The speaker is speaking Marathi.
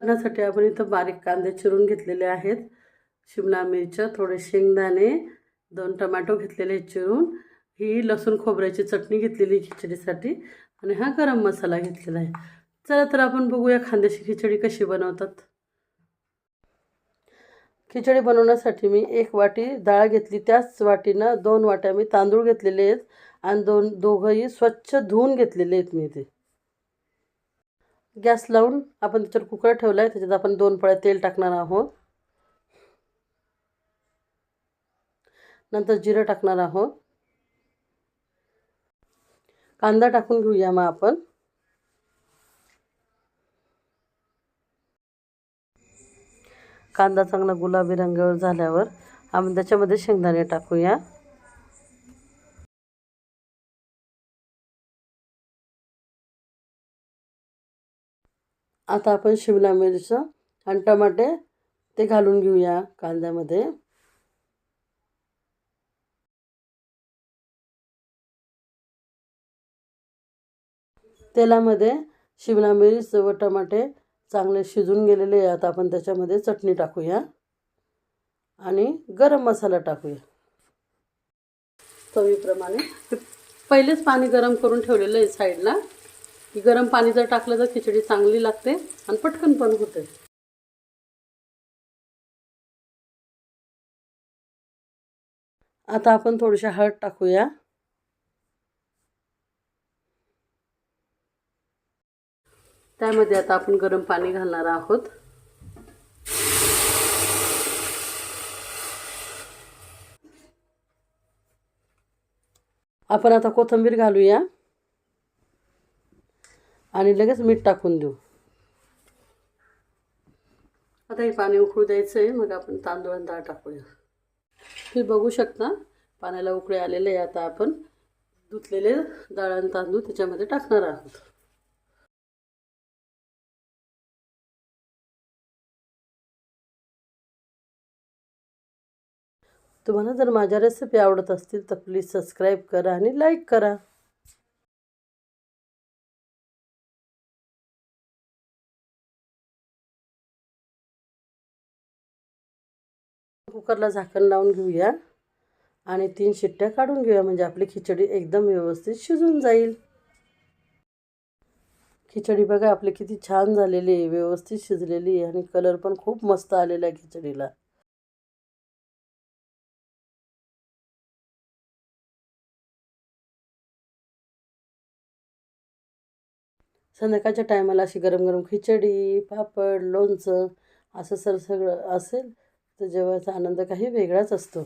करण्यासाठी आपण इथं बारीक कांदे चिरून घेतलेले आहेत. शिमला मिरच्या थोडे शेंगदाणे दोन टमॅटो घेतलेले आहेत चिरून. ही लसूण खोबऱ्याची चटणी घेतलेली आहे खिचडीसाठी आणि हा गरम मसाला घेतलेला आहे. चला तर आपण बघूया खांद्याची खिचडी कशी बनवतात. खिचडी बनवण्यासाठी मी एक वाटी डाळ घेतली. त्याच वाटीनं दोन वाट्या मी तांदूळ घेतलेले आहेत आणि दोन दोघंही स्वच्छ धुवून घेतलेले आहेत मी ते गॅस लावून आपण त्याच्यावर कुकर ठेवला आहे त्याच्यात आपण दोन पळ्या तेल टाकणार आहोत. नंतर जिरं टाकणार आहोत. कांदा टाकून घेऊया मग आपण. कांदा चांगला गुलाबी रंगावर झाल्यावर आपण त्याच्यामध्ये शेंगदाणे टाकूया. आता आपण शिमला मिरच आणि टमाटे ते घालून घेऊया कांद्यामध्ये. तेलामध्ये शिमला मिरच व टमाटे चांगले शिजून गेलेले आहे आता आपण त्याच्यामध्ये चटणी टाकूया आणि गरम मसाला टाकूया. चवीप्रमाणे. पहिलेच पाणी गरम करून ठेवलेलं आहे साईडला. की गरम पाणी जर टाकलं तर खिचडी चांगली लागते आणि पटकन पण होते. आता आपण थोडीशी हळद टाकूया. त्यामध्ये आता आपण गरम पाणी घालणार आहोत. आपण आता कोथिंबीर घालूया. आणि लगेच मीठ टाकून देऊ. आता हे पाणी उकळू द्यायचं आहे मग आपण तांदूळ आणि डाळ टाकूया. तुम्ही बघू शकता पाण्याला उकळे आलेले आहे आता आपण. धुतलेले डाळ आणि तांदूळ त्याच्यामध्ये टाकणार आहोत. तुम्हाला जर माझ्या रेसिपी आवडत असतील तर प्लीज सबस्क्राईब करा आणि लाईक करा. कुकरला झाकण लावून घेऊया. आणि तीन शिट्ट्या काढून घेऊया. म्हणजे आपली खिचडी एकदम व्यवस्थित शिजून जाईल. खिचडी बघा आपली किती छान झालेली आहे. व्यवस्थित शिजलेली आहे. आणि कलर पण खूप मस्त आलेला आहे खिचडीला. संध्याकाळच्या टायमाला अशी गरम गरम खिचडी पापड लोणचं असं सर सगळं असेल तर जेव्हाचा आनंद काही वेगळाच असतो.